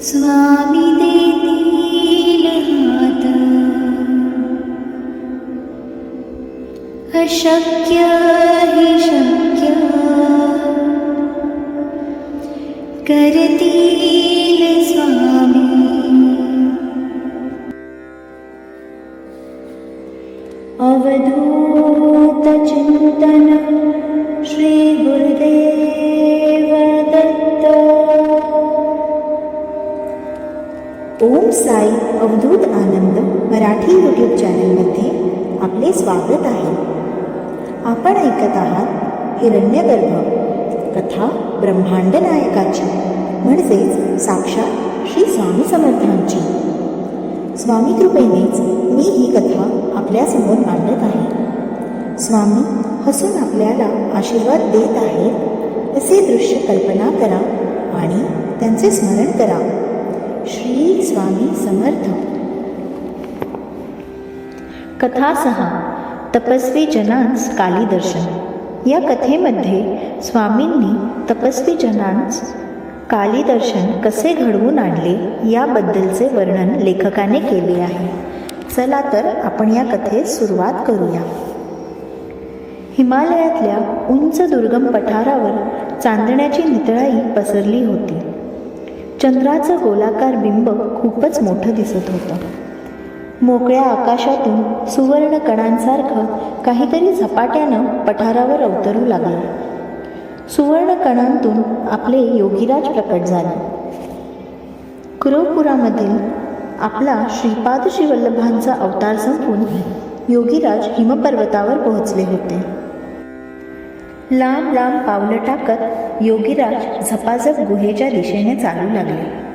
स्वामी देतिल माता शक्य हि शक्या। कर्तिल स्वामी। अवदूतचिन्तन साई अवधूत आनंद मराठी यूट्यूब चॅनलमध्ये आपले स्वागत आहे. आपण ऐकत आहात हिरण्यगर्भ कथा ब्रह्मांड नायकाची म्हणजेच साक्षात श्री स्वामी समर्थांची. स्वामी कृपेनेच मी ही कथा आपल्यासमोर मांडत आहे. स्वामी हसून आपल्याला आशीर्वाद देत आहेत असे दृश्य कल्पना करा आणि त्यांचे स्मरण करा. श्री स्वामी समर्थ. कथा सहा. तपस्वी जनांस काली दर्शन. या कथेमध्ये स्वामींनी तपस्वी जनांस काली दर्शन कसे घडवून आणले याबद्दलचे वर्णन लेखकाने केले आहे. चला तर आपण या कथेस सुरुवात करूया. हिमालयातल्या उंच दुर्गम पठारावर चांदण्याची नितळाई पसरली होती. चंद्राचं गोलाकार बिंब खूपच मोठं दिसत होतं. मोकळ्या आकाशातून सुवर्ण कणांसारखं काहीतरी झपाट्यानं पठारावर अवतरू लागलं. सुवर्ण कणांतून आपले योगीराज प्रकट झाले. कुरवपुरामधील आपला श्रीपाद श्रीवल्लभांचा अवतार संपून योगीराज हिमपर्वतावर पोहोचले होते. लांब लांब पावलं टाकत योगीराज झपाझप गुहेच्या दिशेने चालू लागले.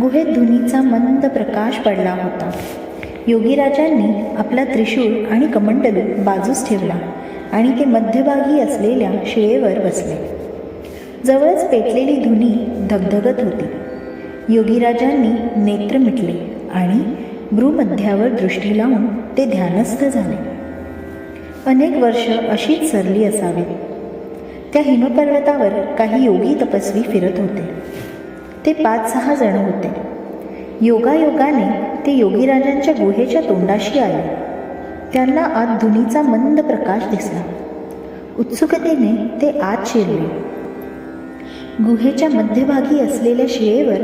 गुहेत धुनीचा मंद प्रकाश पडला होता. योगीराजांनी आपला त्रिशूळ आणि कमंडलू बाजूस ठेवला आणि ते मध्यभागी असलेल्या शिळेवर बसले. जवळच पेटलेली धुनी धगधगत होती. योगीराजांनी नेत्र मिटले आणि भ्रूमध्यावर दृष्टी लावून ते ध्यानस्थ झाले. अनेक वर्ष अशीच सरली असावीत त्या हिमपर्वतावर काही योगी तपस्वी फिरत होते. ते पाच सहा जण होते. योगायोगाने ते योगीराजांच्या गुहेच्या तोंडाशी आले. त्यांना आत धुनीचा मंद प्रकाश दिसला. उत्सुकतेने ते आत शिरले. गुहेच्या मध्यभागी असलेल्या शिळेवर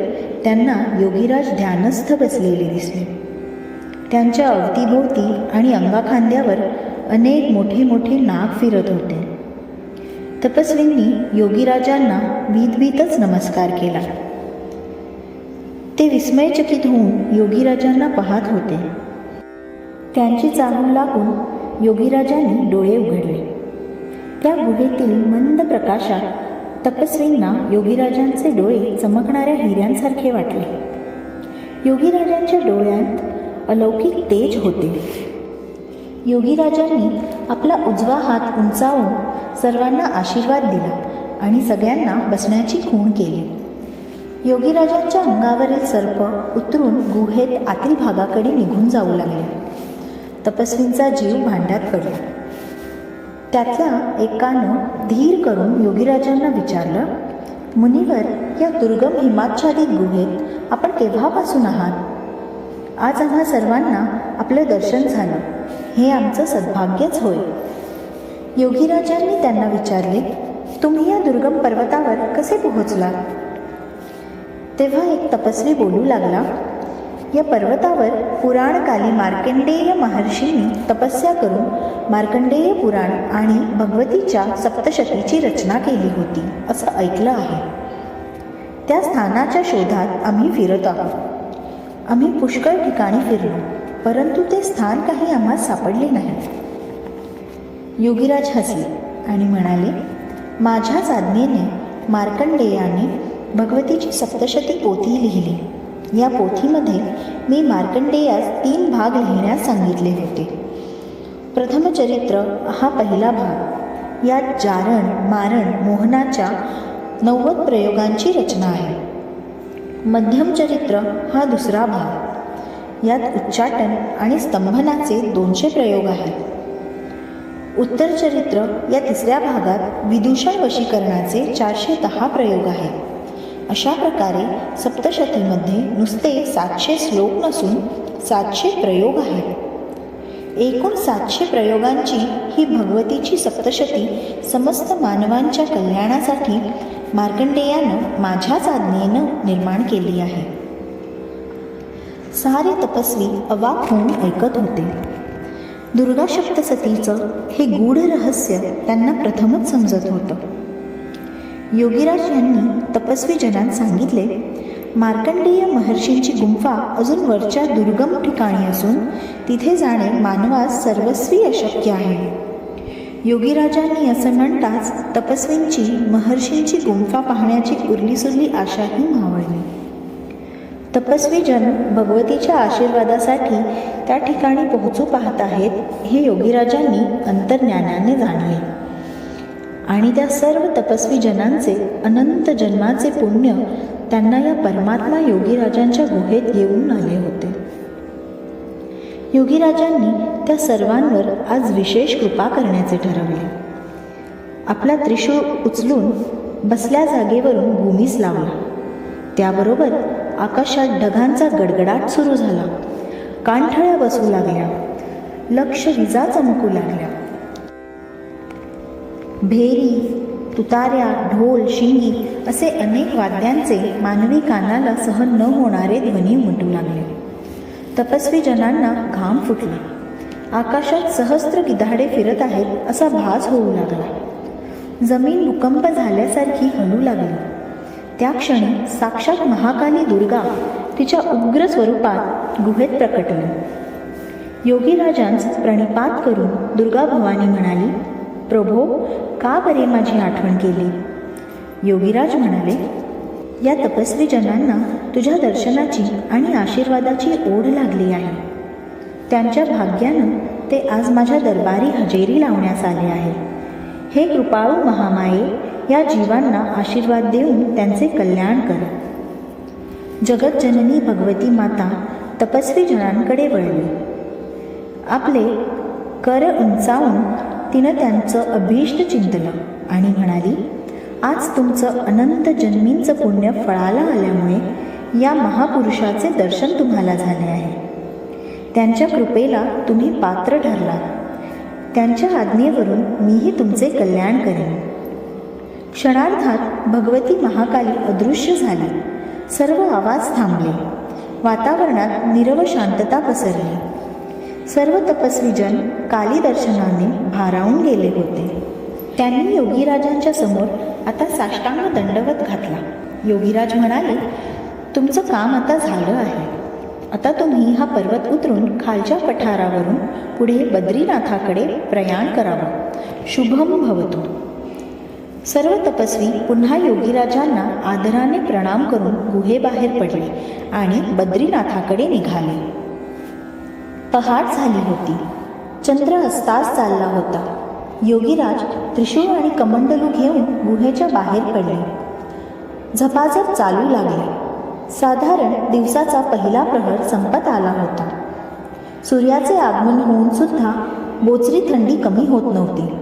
त्यांना योगीराज ध्यानस्थ बसलेले दिसले. त्यांच्या अवतीभोवती आणि अंगाखांद्यावर अनेक मोठे मोठे नाग फिरत होते. तपस्वींनी योगीराजांना भीतभीतच नमस्कार केला. ते विस्मयचकित होऊन योगीराजांना पाहत होते. त्यांची चाहूल लागून योगीराजांनी डोळे उघडले. त्या गुहेतील मंद प्रकाशात तपस्वींना योगीराजांचे डोळे चमकणाऱ्या हिऱ्यांसारखे वाटले. योगीराजांच्या डोळ्यात अलौकिक तेज होते. योगीराजांनी आपला उजवा हात उंचावून सर्वांना आशीर्वाद दिला आणि सगळ्यांना बसण्याची खूण केली. योगीराजांच्या अंगावरील सर्प उतरून गुहेत आतील भागाकडे निघून जाऊ लागले. तपस्वींचा जीव भांड्यात पडला. त्यातल्या एकानं धीर करून योगीराजांना विचारलं मुनिवर या दुर्गम हिमाच्छादित गुहेत आपण केव्हापासून आहात? आज आम्हा सर्वांना आपलं दर्शन झालं. हे आमचं सद्भाग्यच होय. योगीराजांनी त्यांना विचारले तुम्ही या दुर्गम पर्वतावर कसे पोहोचलात तेव्हा एक तपस्वी बोलू लागला या पर्वतावर पुराणकाली मार्कंडेय महर्षींनी तपस्या करून मार्कंडेय पुराण आणि भगवतीच्या सप्तशतीची रचना केली होती असं ऐकलं आहे. त्या स्थानाच्या शोधात आम्ही फिरत आहोत. आम्ही पुष्कळ ठिकाणी फिरलो. परंतु ते स्थान काही आम्हाला सापडले नाही. योगीराज हसले आणि म्हणाले माझ्याच आज्ञेने मार्कंडेयाने भगवतीची सप्तशती पोथी लिहिली. या पोथीमध्ये मी मार्कंडेयास तीन भाग लिहिण्यास सांगितले होते. प्रथमचरित्र हा पहिला भाग. यात जारण मारण मोहनाच्या नव्वद प्रयोगांची रचना आहे. मध्यम चरित्र हा दुसरा भाग. यात उच्चाटन आणि स्तंभनाचे दोनशे प्रयोग आहेत. उत्तर चरित्र या तिसऱ्या भागात विदूषण वशीकरणाचे चारशे दहा प्रयोग आहेत. अशा प्रकारे सप्तशतीमध्ये नुसते सातशे श्लोक नसून सातशे प्रयोग आहेत. एकूण सातशे प्रयोगांची ही भगवतीची सप्तशती समस्त मानवांच्या कल्याणासाठी मार्कंडेयानं माझ्याच आज्ञेनं निर्माण केली आहे. सारे तपस्वी अवाक होऊन ऐकत होते. दुर्गा सप्तसतीचं हे गूढ रहस्य त्यांना प्रथमच समजत होतं. योगीराज यांनी तपस्वी जनांत सांगितले मार्कंडेय महर्षींची गुंफा अजून वरच्या दुर्गम ठिकाणी असून तिथे जाणे मानवास सर्वस्वी अशक्य आहे. योगीराजांनी असं म्हणताच तपस्वींची महर्षींची गुंफा पाहण्याची उरलीसुरली आशाही मावळली. तपस्वी जन भगवतीच्या आशीर्वादासाठी त्या ठिकाणी पोहोचू पाहत आहेत हे योगीराजांनी अंतर्ज्ञानाने जाणले. आणि त्या सर्व तपस्वी जनांचे अनंत जन्माचे पुण्य त्यांना या परमात्मा योगीराजांच्या गुहेत येऊन आले होते. योगीराजांनी त्या सर्वांवर आज विशेष कृपा करण्याचे ठरवले. आपला त्रिशूळ उचलून बसल्या जागेवरून भूमीस लावला. त्याबरोबर आकाशात ढगांचा गडगडाट सुरू झाला. कानठळ्या बसू लागल्या. लक्ष विजा चमकू लागल्या. भेरी तुताऱ्या ढोल शिंगी असे अनेक वाद्यांचे मानवी कानाला सहन न होणारे ध्वनी उमटू लागले. तपस्वी जनांना घाम फुटला. आकाशात सहस्त्र गिधाडे फिरत आहेत असा भास होऊ लागला. जमीन भूकंप झाल्यासारखी हलू लागली. त्या क्षणी साक्षात महाकाली दुर्गा तिच्या उग्र स्वरूपात गुहेत प्रकटली. योगीराजांस प्रणिपात करून दुर्गा भवानी म्हणाली प्रभो का बरे माझी आठवण केली? योगीराज म्हणाले या तपस्वी जनांना तुझ्या दर्शनाची आणि आशीर्वादाची ओढ लागली आहे. त्यांच्या भाग्यानं ते आज माझ्या दरबारी हजेरी लावण्यास आले आहे. हे कृपाळू महामाये या जीवांना आशीर्वाद देऊन त्यांचे कल्याण कर. जगतजननी भगवती माता तपस्वी जनांकडे वळली. आपले कर उंचावून तिनं त्यांचं अभीष्ट चिंतलं आणि म्हणाली आज तुमचं अनंत जन्मींचं पुण्य फळाला आल्यामुळे या महापुरुषाचे दर्शन तुम्हाला झाले आहे. त्यांच्या कृपेला तुम्ही पात्र ठरलात. त्यांच्या आज्ञेवरून मीही तुमचे कल्याण करेन. क्षणार्धात भगवती महाकाली अदृश्य झाली. सर्व आवाज थांबले. वातावरणात निरव शांतता पसरली. सर्व तपस्वीजन कालीदर्शनाने काली दर्शनाने भारावून गेले होते. त्यांनी योगीराजांच्या समोर आता साष्टांग दंडवत घातला. योगीराज म्हणाले तुमचं काम आता झालं आहे. आता तुम्ही हा पर्वत उतरून खालच्या पठारावरून पुढे बद्रीनाथाकडे प्रयाण करावं. शुभम भवतो. सर्व तपस्वी पुन्हा योगीराजांना आदराने प्रणाम करून गुहेबाहेर पडले आणि बद्रीनाथाकडे निघाले. पहाट झाली होती. चंद्र अस्तास चालला होता. योगीराज त्रिशूळ आणि कमंडलू घेऊन गुहेच्या बाहेर पडले. झपाझप चालू लागले. साधारण दिवसाचा पहिला प्रहर संपत आला होता. सूर्याचे आगमन होऊन सुद्धा बोचरी थंडी कमी होत नव्हती.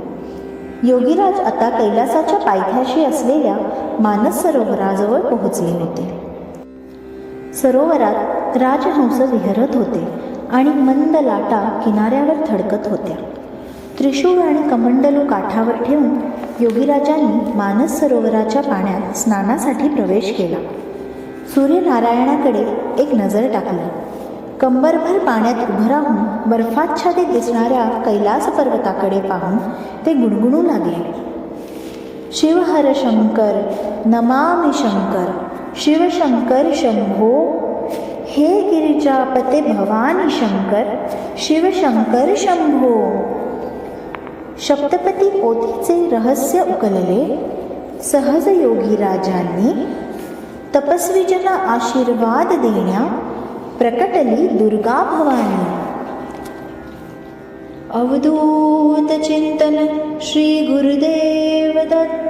योगीराज आता कैलासाच्या पायथ्याशी असलेल्या मानस सरोवराजवळ पोहोचले होते. सरोवरात राजहंस विहरत होते आणि मंद लाटा किनाऱ्यावर थडकत होत्या. त्रिशूळ आणि कमंडलू काठावर ठेवून योगीराजांनी मानस सरोवराच्या पाण्यात स्नानासाठी प्रवेश केला. सूर्यनारायणाकडे एक नजर टाकली. कंबरभर पाण्यात उभं राहून बर्फाच्छादित दिसणाऱ्या कैलास पर्वताकडे पाहून ते गुणगुणू लागले. शिवहर शंकर नमामि शंकर शिवशंकर शंभो हे गिरिजापते भवानी शंकर शिवशंकर शंभो. सप्तपती पोथीचे रहस्य उकलले सहज योगीराजांनी तपस्वीजना आशीर्वाद देण्या प्रकटली दुर्गा भवानी अवधूतचिन्तन श्रीगुरुदेवदत्त